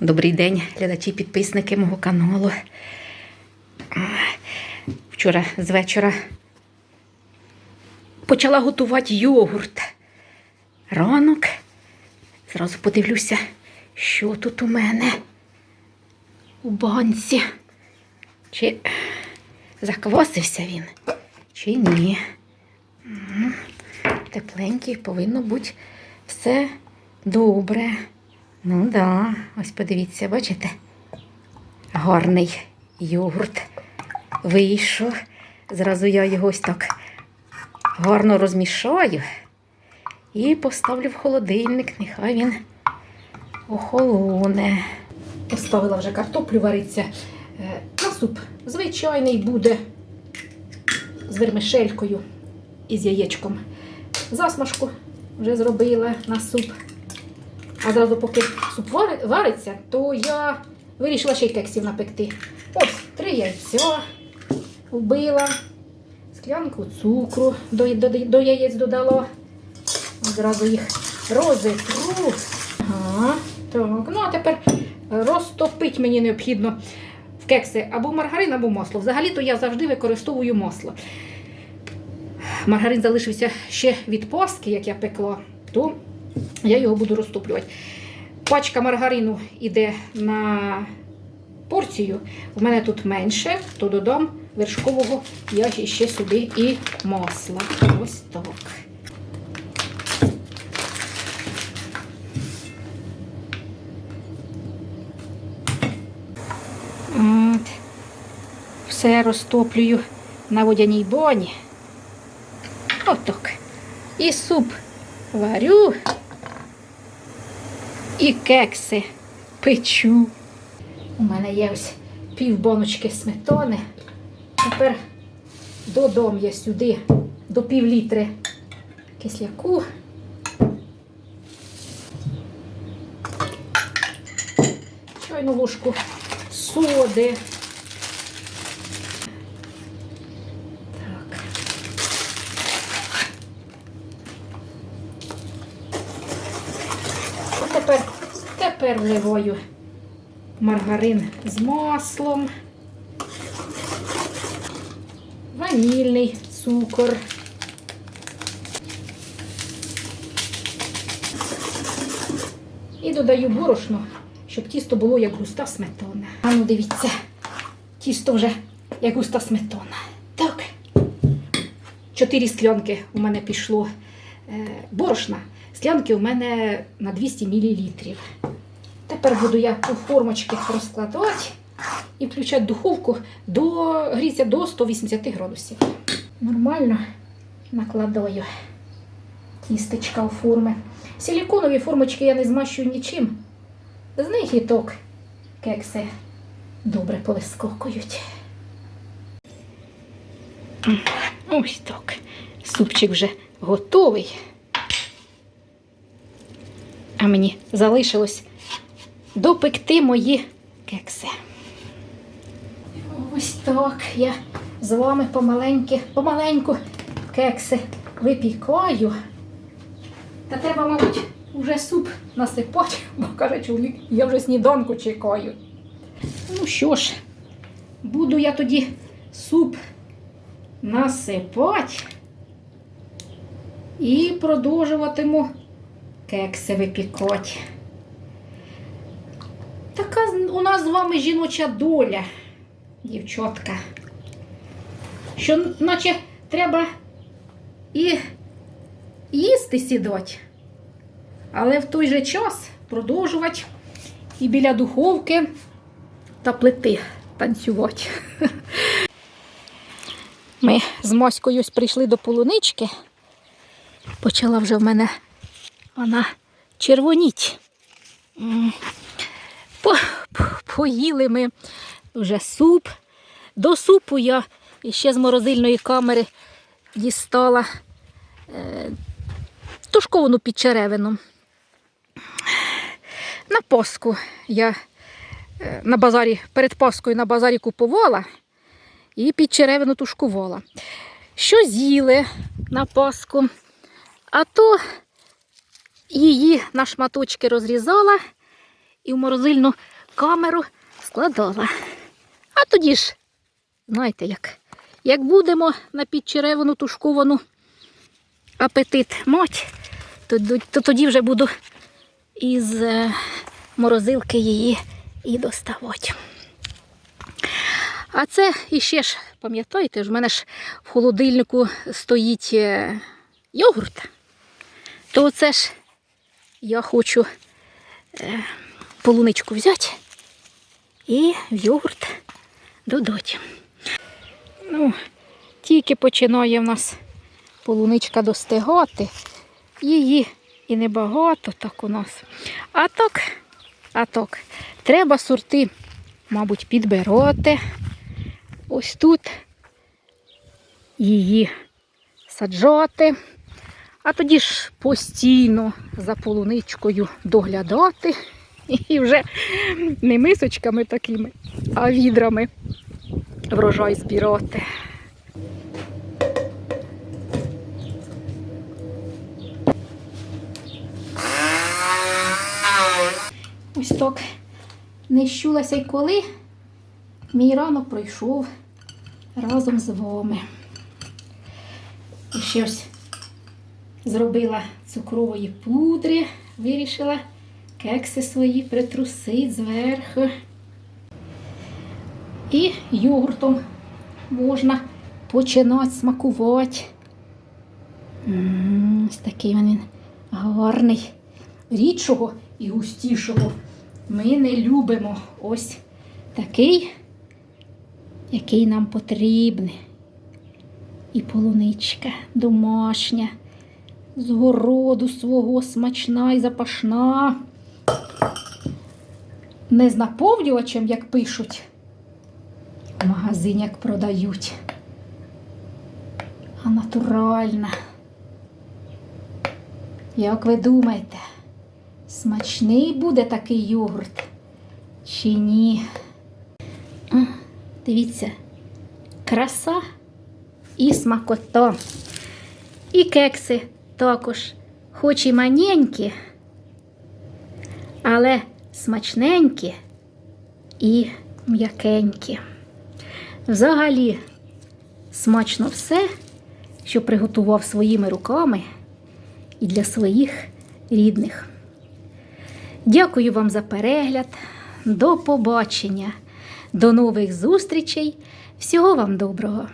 Добрий день, глядачі, підписники мого каналу. Вчора з вечора почала готувати йогурт. Ранок. Зразу подивлюся, що тут у мене у банці. Чи заквасився він, чи ні. Тепленький, повинно бути все добре. Ну да, ось подивіться, бачите? Гарний йогурт вийшов. Зразу я його ось так гарно розмішаю і поставлю в холодильник. Нехай він охолоне. Поставила вже картоплю вариться. Е, На суп звичайний буде з вермишелькою і з яєчком. Засмажку вже зробила на суп. А зразу, поки суп вариться, то я вирішила ще й кексів напекти. Ось три яйця вбила, склянку цукру до, до, до яєць додала. Зразу їх розітру. Ага, так. Ну, а тепер розтопити мені необхідно в кекси або маргарин, або масло. Взагалі-то я завжди використовую масло. Маргарин залишився ще від паски, як я пекла, то я його буду розтоплювати. Пачка маргарину йде на порцію. У мене тут менше, то додам вершкового я ще сюди і масла. Ось так. Все розтоплюю на водяній бані. Отак. І суп варю, і кекси печу. У мене є ось пів боночки сметани. Тепер додам я сюди до пів літри кисляку. Чайну ложку соди. Так. А тепер, тепер вливаю маргарин з маслом, ванільний цукор. І додаю борошно, щоб тісто було як густа сметана. А ну дивіться, тісто вже як густа сметана. Так. Чотири склянки у мене пішло е, борошна. Склянки у мене на 200 мл. Тепер буду я у формочки розкладати і включати духовку до гріться до 180 градусів. Нормально накладаю тістечка у форми. Силіконові формочки я не змащую нічим. З них і ток кекси добре повискокують. Ось так. Супчик вже готовий. А мені залишилось допекти мої кекси. Ось так я з вами помаленьки, помаленьку кекси випікаю. Та треба, мабуть, вже суп насипати, бо каже чоловік, я вже сніданку чекаю. Ну що ж, буду я тоді суп насипати і продовжуватиму кекси випікати. Така у нас з вами жіноча доля, дівчатка. Що наче треба і їсти сідати, але в той же час продовжувати і біля духовки та плити танцювати. Ми з Моською прийшли до полунички. Почала вже в мене вона червоніть. По, по- поїли ми вже суп. До супу я ще з морозильної камери дістала е, тушковану підчеревину. На Пасху я е, на базарі, перед Паскою на базарі купувала і підчеревину тушкувала. Що з'їли на Пасху, а то її на шматочки розрізала і в морозильну камеру складала. А тоді ж, знаєте, як, як будемо на підчеревину тушковану апетит мать, то, то, то тоді вже буду із е, морозилки її і доставати. А це іще ж, пам'ятаєте, в мене ж в холодильнику стоїть е, йогурт. То це ж я хочу е, полуничку взяти і в йогурт додати. Ну, тільки починає в нас полуничка достигати. Її і небагато так у нас. А так, а так, треба сорти, мабуть, підбирати. Ось тут її саджати, а тоді ж постійно за полуничкою доглядати. І вже не мисочками такими, а відрами врожай збирати. Ось так не щулася й коли мій ранок пройшов разом з вами. І ще ось зробила цукрової пудри, вирішила кекси свої притрусити зверху. І йогуртом можна починати смакувати. М, Ось такий він гарний. Рідшого і густішого ми не любимо. Ось такий, який нам потрібний. І полуничка домашня, з городу свого смачна і запашна. Не з наповнювачем, як пишуть, в магазині як продають, а натуральна. Як ви думаєте, смачний буде такий йогурт чи ні? А, дивіться, краса і смакота. І кекси також, хоч і маненькі, але смачненькі і м'якенькі. Взагалі, смачно все, що приготував своїми руками і для своїх рідних. Дякую вам за перегляд. До побачення, до нових зустрічей. Всього вам доброго!